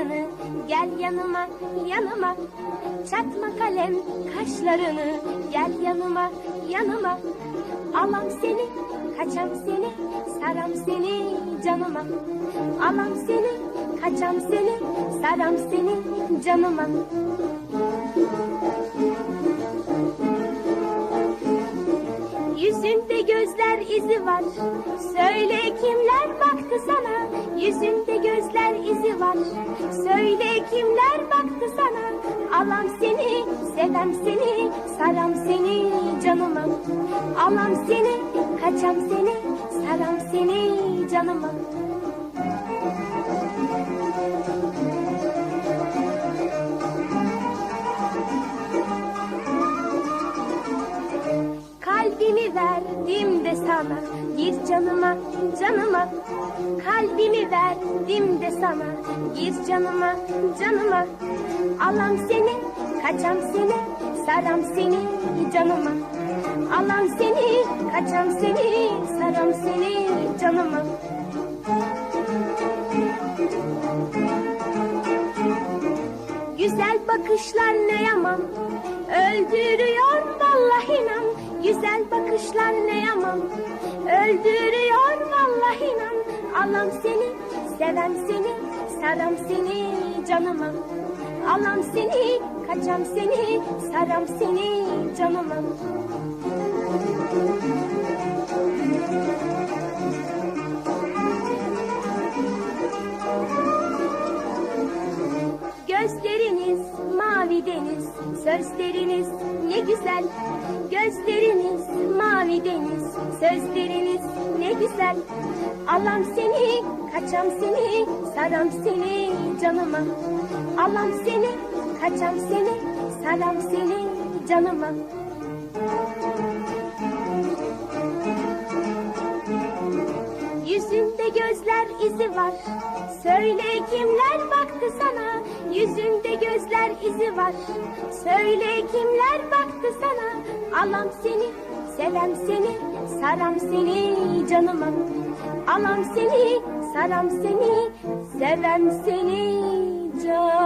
kalem kaşlarını gel yanıma yanıma. Çatma kalem kaşlarını gel yanıma yanıma. Alam seni kaçam seni saram seni canıma. Alam seni kaçam seni saram seni canıma. Yüzünde gözler izi var. Söyle kimler baktı sana var Söyle kimler baktı sana? Alam seni, sevem seni Saram seni canıma. Alam seni, kaçam seni Saram seni canıma verdim de sana. Gir canıma canıma. Kalbimi verdim de sana. Gir canıma canıma. Alam seni kaçam seni. Saram seni canıma. Alam seni kaçam seni. Saram seni canıma. Güzel bakışlar ne yaman? Öldürüyor vallahi inan. Güzel bakışlar yaman. Öldürüyor vallahi inan. Alam seni, sevem seni Saram seni canıma. Alam seni, kaçam seni Saram seni canıma deniz, sözleriniz ne güzel. Gözleriniz mavi deniz, sözleriniz ne güzel. Alam seni, kaçam seni, saram seni canıma. Alam seni, kaçam seni, saram seni canıma. Yüzünde gözler izi var. Söyle kimler? Yüzünde gözler izi var. Söyle kimler baktı sana? Alam seni, sevem seni, saram seni canıma. Alam seni, saram seni, sevem seni canıma.